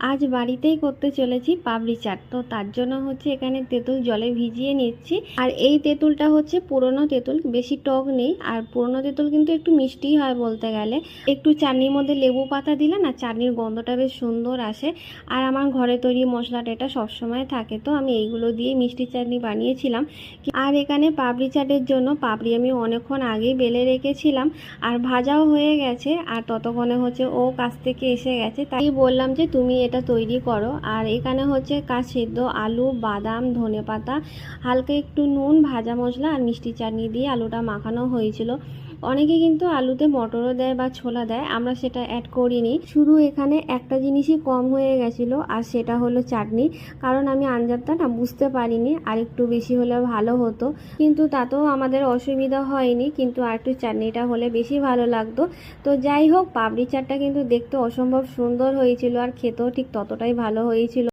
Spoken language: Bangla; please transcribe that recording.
আজ বাড়িতেই করতে চলেছি পাপড়ি চাট। তো তার জন্য হচ্ছে এখানে তেঁতুল জলে ভিজিয়ে নিচ্ছি। আর এই তেঁতুলটা হচ্ছে পুরনো তেঁতুল, বেশি টক নেই। আর পুরনো তেঁতুল কিন্তু একটু মিষ্টিই হয় বলতে গেলে। একটু চাটনির মধ্যে লেবু পাতা দিলে না চাটনির গন্ধটা বেশ সুন্দর আসে। আর আমার ঘরে তৈরি মশলাটা এটা সবসময় থাকে। তো আমি এইগুলো দিয়ে মিষ্টি চাটনি বানিয়েছিলাম। আর এখানে পাপড়ি চাটের জন্য পাপড়ি আমি অনেকক্ষণ আগেই বেলে রেখেছিলাম। আর ভাজাও হয়ে গেছে। আর ততক্ষণে হচ্ছে ও কাছ থেকে এসে গেছে। তাই বললাম যে তুমি এটা তৈরি করো। আর এখানে হচ্ছে কাজ সেদ্ধ, আলু, বাদাম ধনে পাতা হালকা একটু নুন, ভাজা মশলা আর মিষ্টি চাটনি দিয়ে আলুটা মাখানো হয়েছিল। অনেকে কিন্তু আলুতে মটরও দেয় বা ছোলা দেয়, আমরা সেটা অ্যাড করিনি। শুধু এখানে একটা জিনিসই কম হয়ে গেছিল, আর সেটা হলো চাটনি। কারণ আমি আঞ্জাবটা না বুঝতে পারিনি, আর একটু বেশি হলে ভালো হতো। কিন্তু তাতেও আমাদের অসুবিধা হয়নি, কিন্তু আর একটু চাটনিটা হলে বেশি ভালো লাগতো। তো যাই হোক পাপড়ি চাটটা কিন্তু দেখতে অসম্ভব সুন্দর হয়েছিল, আর খেতেও ঠিক ততটাই ভালো হয়েছিল।